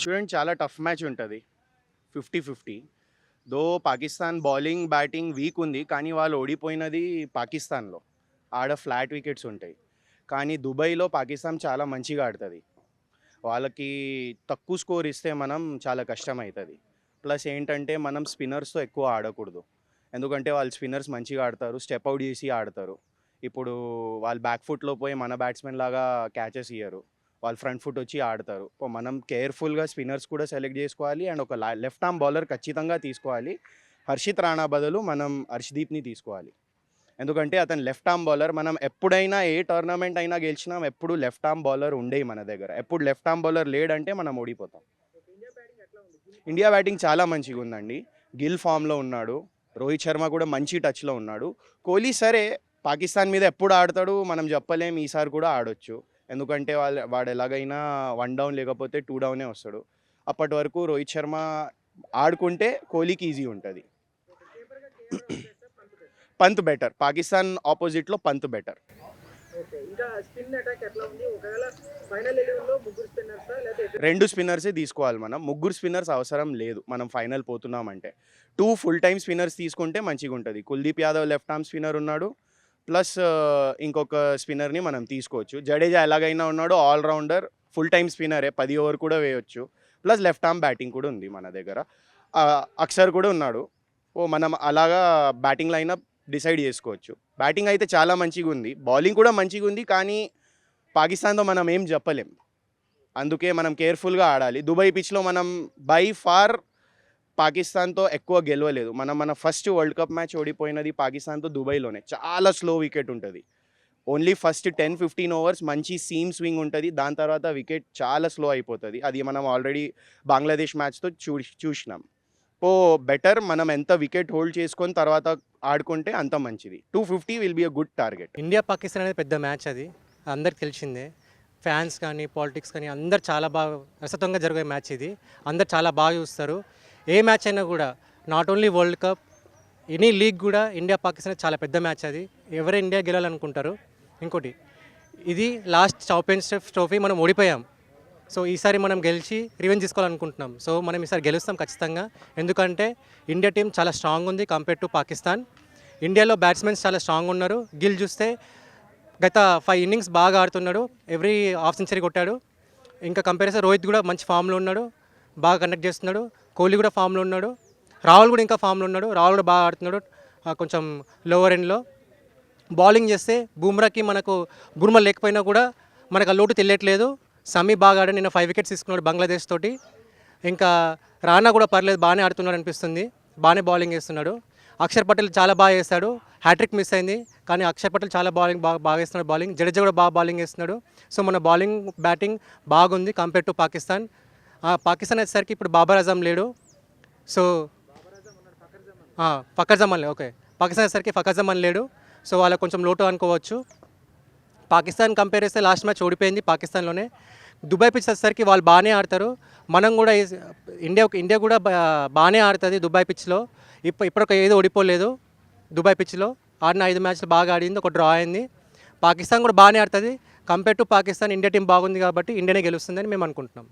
చూడండి చాలా tough match ఉంటుంది. ఫిఫ్టీ ఫిఫ్టీ దో పాకిస్తాన్ బౌలింగ్ బ్యాటింగ్ వీక్ ఉంది కానీ వాళ్ళు ఓడిపోయినది పాకిస్తాన్లో ఆడ ఫ్లాట్ వికెట్స్ ఉంటాయి. కానీ దుబాయ్లో పాకిస్తాన్ చాలా మంచిగా ఆడుతుంది. వాళ్ళకి తక్కువ స్కోర్ ఇస్తే మనం చాలా కష్టం అవుతుంది ప్లస్ ఏంటంటే మనం స్పిన్నర్స్తో ఎక్కువ ఆడకూడదు. ఎందుకంటే వాళ్ళు స్పిన్నర్స్ మంచిగా ఆడతారు స్టెప్ అవుట్ చేసి ఆడతారు. ఇప్పుడు వాళ్ళు బ్యాక్ ఫుట్లో పోయి మన బ్యాట్స్మెన్ లాగా క్యాచెస్ ఇయ్యరు. వాళ్ళు ఫ్రంట్ ఫుట్ వచ్చి ఆడతారు. మనం కేర్ఫుల్గా స్పిన్నర్స్ కూడా సెలెక్ట్ చేసుకోవాలి. అండ్ ఒక లెఫ్ట్ ఆర్మ్ బౌలర్ ఖచ్చితంగా తీసుకోవాలి. హర్షిత్ రాణా బదులు మనం హర్షదీప్ని తీసుకోవాలి. ఎందుకంటే అతను లెఫ్ట్ ఆర్మ్ బౌలర్ మనం ఎప్పుడైనా ఏ టోర్నమెంట్ అయినా గెలిచినాం ఎప్పుడు లెఫ్ట్ ఆర్మ్ బౌలర్ ఉండే మన దగ్గర. ఎప్పుడు లెఫ్ట్ ఆర్మ్ బౌలర్ లేడంటే మనం ఓడిపోతాం. ఇండియా బ్యాటింగ్ ఇండియా బ్యాటింగ్ చాలా మంచిగా ఉందండి గిల్ ఫామ్లో ఉన్నాడు. రోహిత్ శర్మ కూడా మంచి టచ్లో ఉన్నాడు. కోహ్లీ సరే పాకిస్తాన్ మీద ఎప్పుడు ఆడతాడు మనం చెప్పలేం ఈసారి కూడా ఆడొచ్చు. ఎందుకంటే వాళ్ళ వాడు ఎలాగైనా వన్ డౌన్ లేకపోతే టూ డౌనే వస్తాడు. అప్పటి వరకు రోహిత్ శర్మ ఆడుకుంటే కోహ్లీకి ఈజీ ఉంటుంది. పంత్ బెటర్ పాకిస్తాన్ ఆపోజిట్లో పంత్ బెటర్ రెండు స్పిన్నర్సే తీసుకోవాలి మనం. ముగ్గురు స్పిన్నర్స్ అవసరం లేదు. మనం ఫైనల్ పోతున్నామంటే. టూ ఫుల్ టైమ్ స్పిన్నర్స్ తీసుకుంటే మంచిగా ఉంటుంది Kuldeep Yadav left arm spinner ఉన్నాడు. ప్లస్ ఇంకొక స్పిన్నర్ని మనం తీసుకోవచ్చు. జడేజా ఎలాగైనా ఉన్నాడు ఆల్రౌండర్ ఫుల్ టైమ్ స్పిన్నరే పది ఓవర్ కూడా వేయొచ్చు. ప్లస్ లెఫ్ట్ ఆర్మ్ బ్యాటింగ్ కూడా ఉంది మన దగ్గర. అక్షర్ కూడా ఉన్నాడు. ఓ మనం అలాగా బ్యాటింగ్ లైనప్ డిసైడ్ చేసుకోవచ్చు. బ్యాటింగ్ అయితే చాలా మంచిగా ఉంది. బౌలింగ్ కూడా మంచిగా ఉంది కానీ పాకిస్తాన్తో మనం ఏం చెప్పలేం. అందుకే మనం కేర్ఫుల్గా ఆడాలి. దుబాయ్ పిచ్లో మనం బై ఫార్ పాకిస్తాన్తో ఎక్కువ గెలవలేదు. మనం మన ఫస్ట్ వరల్డ్ కప్ మ్యాచ్ ఓడిపోయినది పాకిస్తాన్తో దుబాయ్లోనే. చాలా స్లో వికెట్ ఉంటుంది. Only first ten fifteen overs మంచి సీమ్ స్వింగ్ ఉంటుంది. దాని తర్వాత వికెట్ చాలా స్లో అయిపోతుంది. అది మనం ఆల్రెడీ బంగ్లాదేశ్ మ్యాచ్తో చూ చూసినాం. సో బెటర్ మనం ఎంత వికెట్ హోల్డ్ చేసుకొని తర్వాత ఆడుకుంటే అంత మంచిది. Two fifty will be a good target. India Pakistan అనేది పెద్ద మ్యాచ్ అది. అందరికి తెలిసిందే. ఫ్యాన్స్ కానీ పాలిటిక్స్ కానీ అందరు చాలా బాగా రసతంగా జరిగే మ్యాచ్ ఇది. అందరు చాలా బాగా చూస్తారు. ఏ మ్యాచ్ అయినా కూడా not only world cup any league కూడా ఇండియా పాకిస్తాన్ చాలా పెద్ద మ్యాచ్ అది. ఎవరు ఇండియా గెలాలనుకుంటారు ఇంకోటి ఇది లాస్ట్ ఛాంపియన్స్ ట్రోఫీ మనం ఓడిపోయాం. సో ఈసారి మనం గెలిచి రివెంజ్ తీసుకోవాలనుకుంటున్నాం. సో మనం ఈసారి గెలుస్తాం ఖచ్చితంగా. ఎందుకంటే ఇండియా టీం చాలా స్ట్రాంగ్ ఉంది కంపేర్ టు పాకిస్తాన్ ఇండియాలో బ్యాట్స్మెన్స్ చాలా స్ట్రాంగ్ ఉన్నారు. గిల్ చూస్తే గత ఫైవ్ ఇన్నింగ్స్ బాగా ఆడుతున్నాడు. ఎవ్రీ హాఫ్ సెంచరీ కొట్టాడు. ఇంకా కంపారిజన్ రోహిత్ కూడా మంచి ఫామ్లో ఉన్నాడు. బాగా కండక్ట్ చేస్తున్నాడు. కోహ్లీ కూడా ఫామ్లో ఉన్నాడు. రాహుల్ కూడా ఇంకా ఫామ్లో ఉన్నాడు. రాహుల్ కూడా బాగా ఆడుతున్నాడు. కొంచెం లోవర్ ఎండ్లో బౌలింగ్ చేస్తే బూమ్రాకి మనకు బుర్మ లేకపోయినా కూడా మనకు ఆ లోటు తెలియట్లేదు. సమీ బాగా ఆడి నిన్న ఫైవ్ వికెట్స్ తీసుకున్నాడు బంగ్లాదేశ్ తోటి. ఇంకా రానా కూడా పర్లేదు బాగానే ఆడుతున్నాడు అనిపిస్తుంది. బాగానే బౌలింగ్ చేస్తున్నాడు. అక్షర్ పటేల్ చాలా బాగా వేస్తాడు హ్యాట్రిక్ మిస్ అయింది. కానీ అక్షర్ పటేల్ చాలా బౌలింగ్ బాగా బాగా వేస్తున్నాడు. బౌలింగ్ జడేజా కూడా బాగా బౌలింగ్ వేస్తున్నాడు సో మన బౌలింగ్ బ్యాటింగ్ బాగుంది కంపేర్ టు పాకిస్తాన్. పాకిస్తాన్ వచ్చేసరికి ఇప్పుడు బాబర్ అజం లేడు. So Fakhar Zaman okay. Pakistan వచ్చేసరికి ఫకర్ జమాన్ లేడు. సో వాళ్ళకి కొంచెం లోటు అనుకోవచ్చు. పాకిస్తాన్ కంపేర్ చేస్తే లాస్ట్ మ్యాచ్ ఓడిపోయింది పాకిస్తాన్లోనే. దుబాయ్ పిచ్ వచ్చేసరికి వాళ్ళు బాగానే ఆడతారు. మనం కూడా ఇండియా ఇండియా కూడా బాగానే ఆడుతుంది దుబాయ్ పిచ్లో. ఇప్పుడు ఇప్పటిక ఏదో ఓడిపోలేదు దుబాయ్ పిచ్లో. ఆడిన ఐదు మ్యాచ్లు బాగా ఆడింది ఒక డ్రా అయింది. పాకిస్తాన్ కూడా బాగానే ఆడుతుంది. Compare to Pakistan India team బాగుంది కాబట్టి ఇండియానే గెలుస్తుందని మేము అనుకుంటున్నాం.